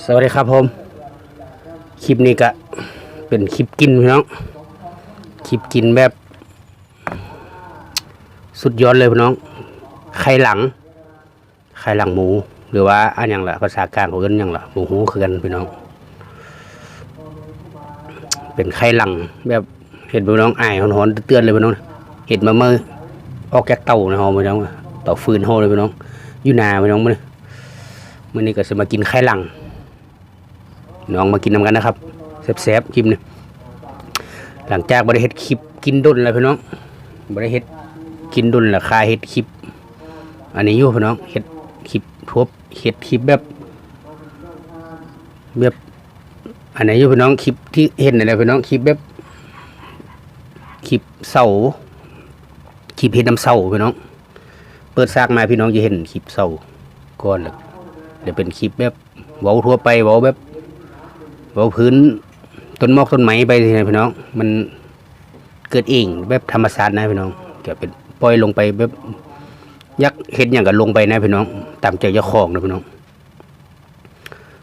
สวัสดีครับผม คลิปนี้ก็เป็นคลิปกินพี่น้อง คลิปกินแบบ สุดยอดเลยพี่น้อง ไข่หลัง ไข่หลังหมู หรือว่าอันอย่างละภาษากลางของเอิ้นอย่างละหมูหูคือกันพี่น้อง เป็นไข่หลังแบบเห็นพี่น้องอายหอนๆเตือนเลยพี่น้อง เห็นมาเมื่อออกจากเตานะฮะพี่น้องเตาฟืนโฮเลยพี่น้องอยู่นาพี่น้องมื้อนี้มื้อนี้ก็จะมากินไข่หลัง น้องมากินนำกันนะครับแซ่บๆคลิปนี้หลังจากบริเฮ็ดคลิปกินดุนแล้วพี่น้องบริเฮ็ดกินดุนแล้วคาเฮ็ดคลิป อันนี้อยู่พี่น้องเฮ็ดคลิปทบเฮ็ดคลิปแบบแบบอันไหนอยู่พี่น้องคลิปที่เห็นนี่แหละพี่น้องคลิปแบบคลิปเสาคลิปเฮ็ดน้ำเสาพี่น้อง เปิดซากมาพี่น้องจะเห็นคลิปเสาก่อนแล้วเดี๋ยวเป็นคลิปแบบเว้าทั่วไปเว้าแบบ เว้าพื้นต้นมอกต้นไม้ไปนะพี่น้อง มันเกิดเองแบบธรรมชาตินะพี่น้องจะเป็นปล่อยลงไปแบบยักเห็นอย่างกับลงไปนะพี่น้อง ตามใจเจ้าของนะพี่น้อง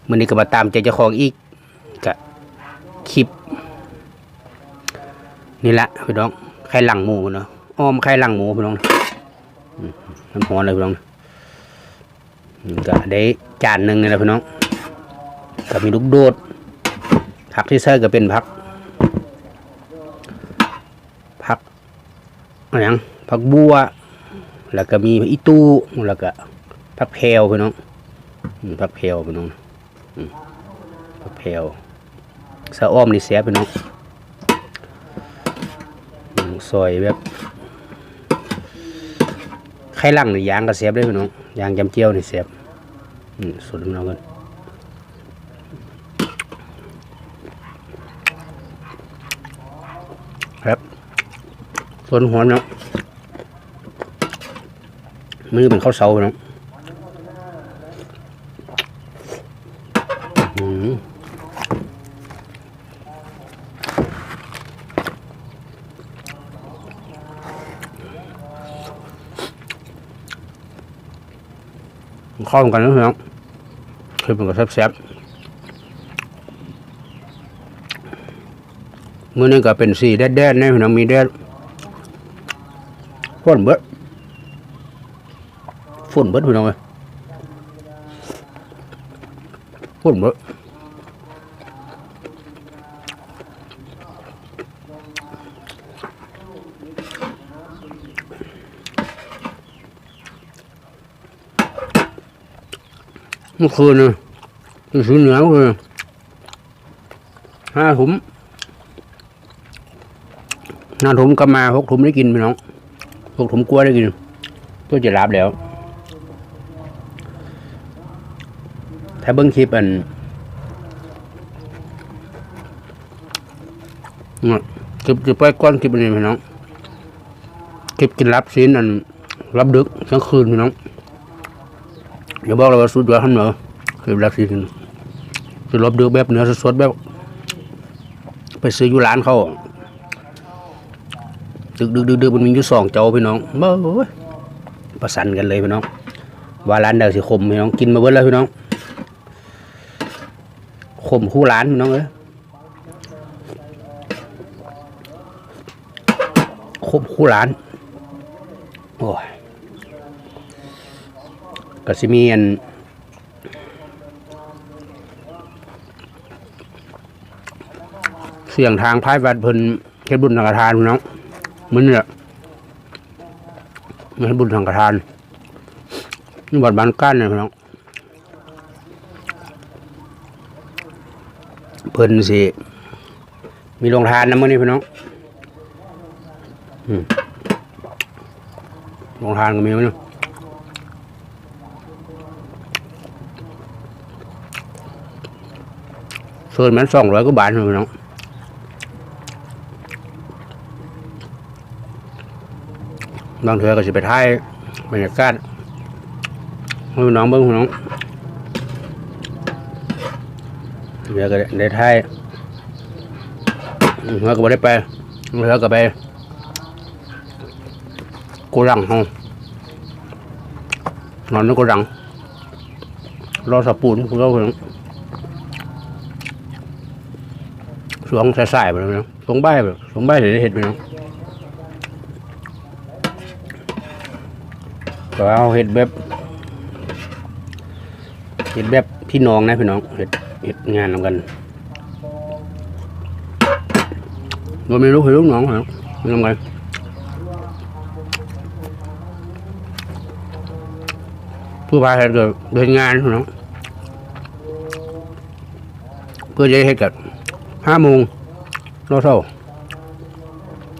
มื่อนี้ก็มาตามใจเจ้าของอีกกับคลิป นี่แหละพี่น้องไข่หลังหมูเนาะอ้อมไข่หลังหมูพี่น้องน้ำหอนเลยพี่น้องก็ได้จานหนึ่งนี่แหละพี่น้องก็มีลูกโดด ผักที่ใส่ก็เป็นผักผักอะไรยังผักบัว แล้วก็มีอีตู้แล้วก็ผักแพรวพี่น้องผักแพรวพี่น้องผักแพรวสะอ้อมนี่เสียพี่น้องซอยแบบไข่ลังนี่ยางก็เสียบเลยพี่น้องยางจำเจียวนี่เสียบอืมสุดพี่น้องกัน ครับ ส่วนหัวเนาะมือเป็นข้าวเสาเนาะอื้อหือเข้ากันนะเพี่องคือเป็นกับแซ่บๆมื่อนี้ก็เป็นสีแดดๆนะเพี่องมีแดด ฝนเบิดฝนเบิดพี่น้องเลยฝนเบิดเมื่อคืนนะเป็นสีเหนือเมื่อคืนห้าถุงนาถุมก็มาหกถุมได้กินพี่น้อง หกถุมกลัวได้กินก็จะรับแล้ว ถ้าเบิ้งคลิปอันนะคลิปจะไปก้อนคลิปอันนี้พี่น้อง คลิปกินรับซีนอันรับดึกทั้งคืนพี่น้องอย่าบอกเลยว่าสุดยอดท่านเหรอคลิปรับซีนจะรับดึกแบบเนื้อสดๆแบบ ไปซื้ออยู่ร้านเขา ดึกดึกดึกดึกมันมีอยู่สองเจ้าพี่น้องเบ้อประสันกันเลยพี่น้องว่าร้านเดียวสิคมพี่น้องกินมาเบิดแล้วพี่น้องคมคู่ร้านพี่น้องเอ้ยคมคู่ร้านโอ้ยก็สิมีอันเสียงทางพายวัดเพิ่นเฮ็ดบุญสังฆทานพี่น้อง มันเนี่ยมันบุญทางกระทานนี่วัดบ้านก้านเนี่ยพี่น้องเพิ่นสิมีโรงทานนะมื่อนี้พี่น้องโรงทานก็มีมั้ยเนี่ยเชิญมันสองร้อยกว่าบาทพี่น้อง บางเถือก็สิไปท้ายบรรยากาศหูน้องเบิ้งหูน้องเดี๋ยวก็ได้ท้ายเถือก็ไม่ได้ไปเถือก็ไปกูรังห้องนอนในกูรังรอสปูนคุณก็ถึงสวงใส่ๆไปเลยนะสวงใบแบบสวงใบเดี๋ยวเห็ดไปนะ ก็เอาเห็ดแบบเห็ดแบบพี่น้องนะพี่น้องเห็ดเห็ดงานนำกันเราไม่รู้เห็ดลูกน้องเหรอทำไงผู้พาเห็ดเกิดเดินงานพี่น้องเพื่อจะได้เห็ดกันห้าโมงรอเท่า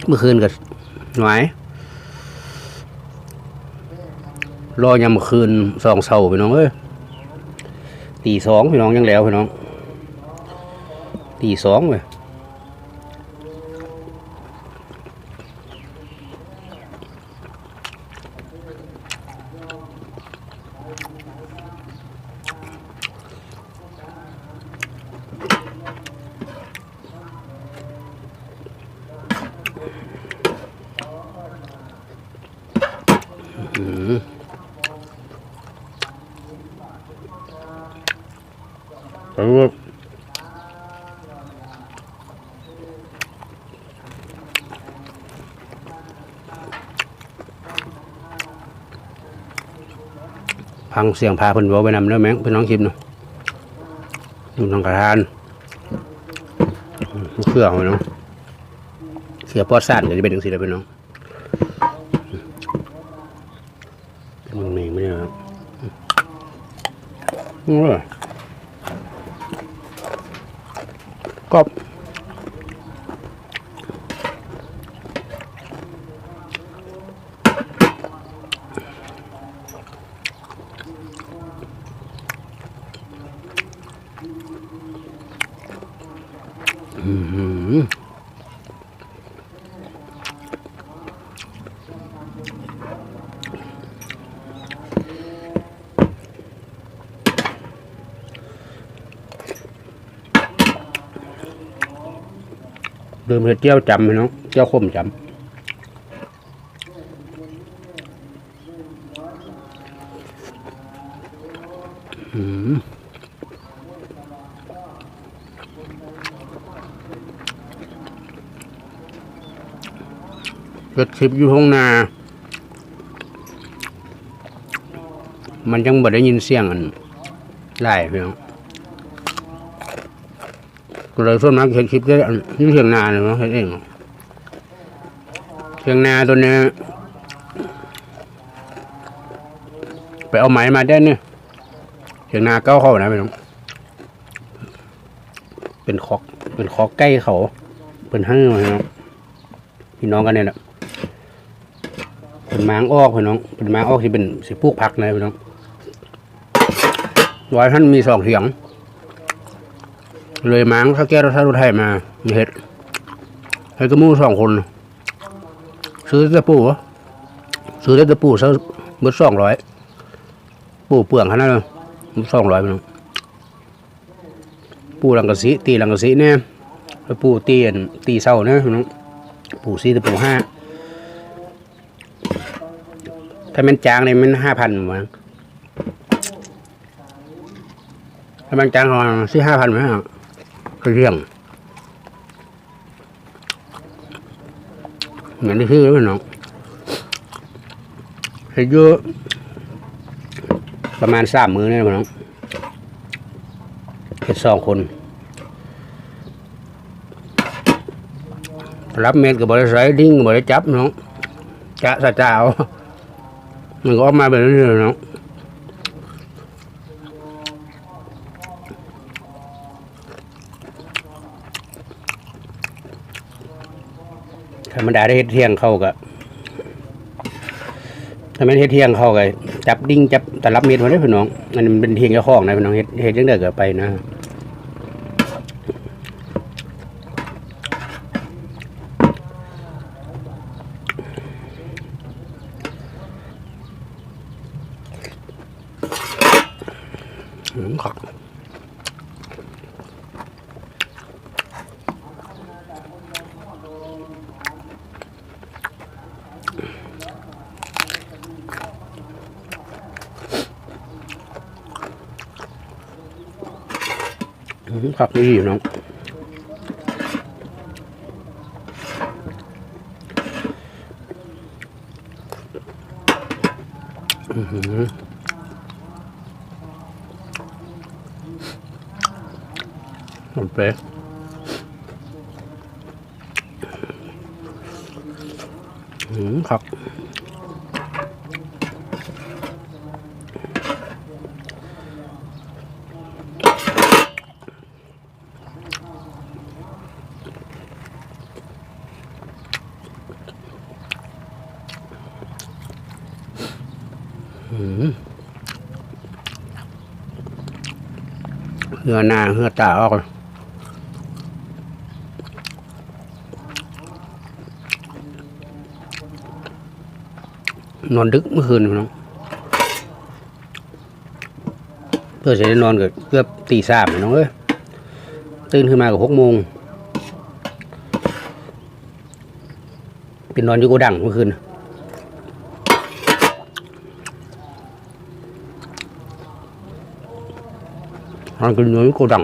เมื่อคืนกับหวย รอยามเมื่อคืนสองเสาพี่น้องเอ้ยตีสองพี่น้องยังแล้วพี่น้องตีสองเลย แต่ว่าพังเสียงพาเพิ่นเว้าไปนำเด้อแม่งพี่น้องคลิปเนาะอยู่ทางกระทานเครื่องพี่น้องเสียปอดซ่านก็จะเป็นจังซี่แหละพี่น้องเป็นมึงนี่ไม่ได้ครับอือ ร่อยกรอบอื้อหือ ลืมเห็ดเจียวจำพี่น้องเจียวขมจำหือเกิดคลิปอยู่ห้องนา มันยังบ่ได้ยินเสียงอันไล่พี่น้อง ก็เลยส่วนมากเห็นคลิปได้อันนี่เสียงนาเลยเนาะเห็นเองเสียงนาตัวนี้ไปเอาไหมมาได้เนี่ยเสียงนาเก้าเข้านะพี่น้องเป็นคอกเป็นคอกใกล้เขาเป็นห้างมาพี่น้องพี่น้องกันเนี่ยแหละเป็นม้างออกพี่น้องเป็นม้างออกที่เป็นสิปลูกผักนะพี่น้องร้อยท่านมีสองเสียง เลยมั้งถ้าแก้วถ้ารถไทยมามีเห็ดให้กระมูสองคน ซื้อตะปูเหรอซื้อได้ตะปูซื้อเบิดสองร้อยปูเปลืองขนาดนั้นสองร้อยพี่น้งปูหลังกะสีตีหลังกะสีเนี่ยแล้วปูตีนตีเศร้าเนี่ยน้องปูซีตะปูห้าถ้ามันจางเนี่ยมันห้าพันมั้งถ้ามันจางประมาณสี่ห้าพันไหมอ่ะก็เรื่องเหมือนที่ชื่อแล้วน้องให้เยอะประมาณสามมือเนี่ยน้องเห็ดสองคนรับเม็ดกับบริษัทดิ้งกับบริจับน้องจะสะเจ้ามันก็ออกมาแบบนี้เลยเนาะ ธรรมดาได้เฮ็ดเที่ยงเข้ากับถ้ามันเฮ็ดเที่ยงเข้ากับจับดิ้งจับแต่รับเม็ดมาได้พี่น้องอันนี้มันเป็นเที่ยงเจ้าของนะพี่น้องเฮ็ดเฮ็ดจังได๋ก็ไปนะอืม ผักนี่อยู่น้องอืหอมเป๊ะอืมครับ เหือหน้าเหือตาออกเลยนอนดึกเมื่อคืนน้องเพื่อจะได้นอนเกือบเกือบตีสามน้องเอ้ยตื่นขึ้นมากับหกโมงเป็นนอนอยู่โกดังเมื่อคืน นอนกินเนื้ออยู่โกดัง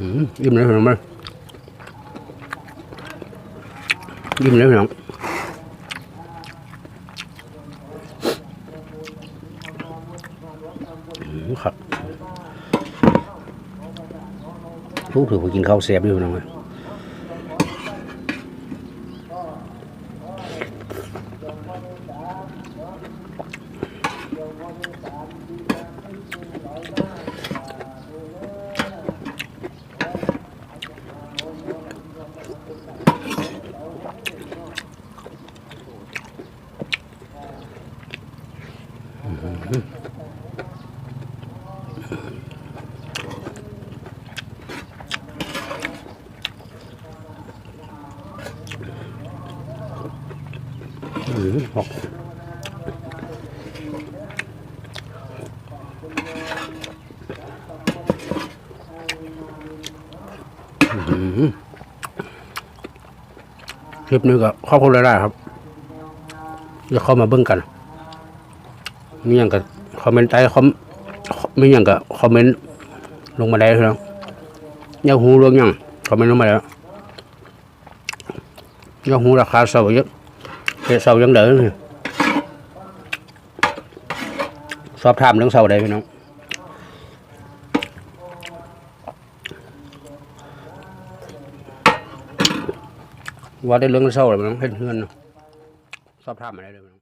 อืมลองเอาขักนี่มมันอืมยิ้มเลยพี่น้องมั้ยยิ้มเลยพี่น้องอืมครับทุกถือไปกินข้าวเสียบอยู่พี่น้องเอ้ย อืมหกคลิปนี้ก็ขอบคุณหลายๆครับอย่าเข้ามาเบิ่งกัน มีอย่างกับคอมเมนต์ใต้คอมมีอย่างกับคอมเมนต์ลงมาได้ครับอยากหูเรื่องยังคอมเมนต์ลงมาแล้วอยากหูราคาเสาเยอะ เเสายังเดินอสอบถามเรื่องเสาได้พี่น้องว่าได้เรื่องเสาอะไรพี่น้องเห็นเพื่อนสอบถามอะไรเลย